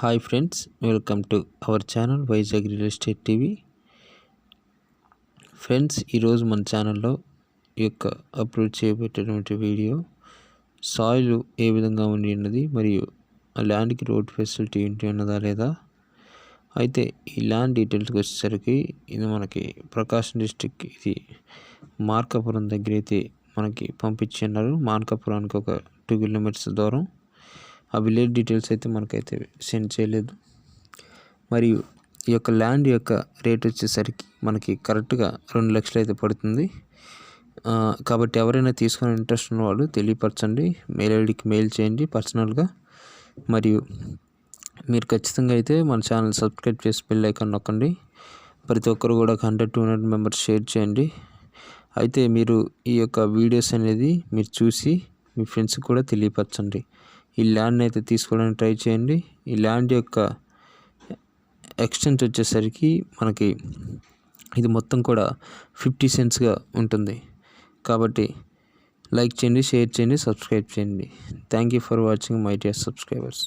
Hi friends welcome to our channel Vizag real estate TV. Friends ఈరోజు మన ఛానల్లో ఈ యొక్క అప్లోడ్ చేయబెట్టినటువంటి వీడియో సాయిల్ ఏ విధంగా ఉండి ఉన్నది మరియు ఆ ల్యాండ్కి రోడ్ ఫెసిలిటీ ఏంటి ఉన్నదా లేదా? అయితే ఈ ల్యాండ్ డీటెయిల్స్కి వచ్చేసరికి ఇది మనకి ప్రకాశం డిస్టిక్ ఇది మార్కాపురం దగ్గర అయితే మనకి పంపించి ఉన్నారు. మార్కాపురానికి ఒక టూ కిలోమీటర్స్ దూరం. ఆ విలేజ్ డీటెయిల్స్ అయితే మనకైతే సెండ్ చేయలేదు. మరియు ఈ యొక్క ల్యాండ్ యొక్క రేట్ వచ్చేసరికి మనకి కరెక్ట్గా రెండు లక్షలు అయితే పడుతుంది. కాబట్టి ఎవరైనా తీసుకునే ఇంట్రెస్ట్ ఉన్నవాళ్ళు తెలియపరచండి. మెయిల్ ఐడికి మెయిల్ చేయండి పర్సనల్గా మరియు మీరు ఖచ్చితంగా అయితే మన ఛానల్ సబ్స్క్రైబ్ చేసి బెల్ ఐకాన్ నొక్కండి. ప్రతి ఒక్కరు కూడా hundred two hundred members share చేయండి. అయితే మీరు ఈ యొక్క వీడియోస్ అనేది మీరు చూసి మీ ఫ్రెండ్స్కి కూడా తెలియపరచండి. ఈ ల్యాండ్ని అయితే తీసుకోవడానికి ట్రై చేయండి. ఈ ల్యాండ్ యొక్క ఎక్స్టెంట్ వచ్చేసరికి మనకి ఇది మొత్తం కూడా ఫిఫ్టీ సెంట్స్గా ఉంటుంది. కాబట్టి లైక్ చేయండి షేర్ చేయండి సబ్స్క్రైబ్ చేయండి. Thank you for watching my dear subscribers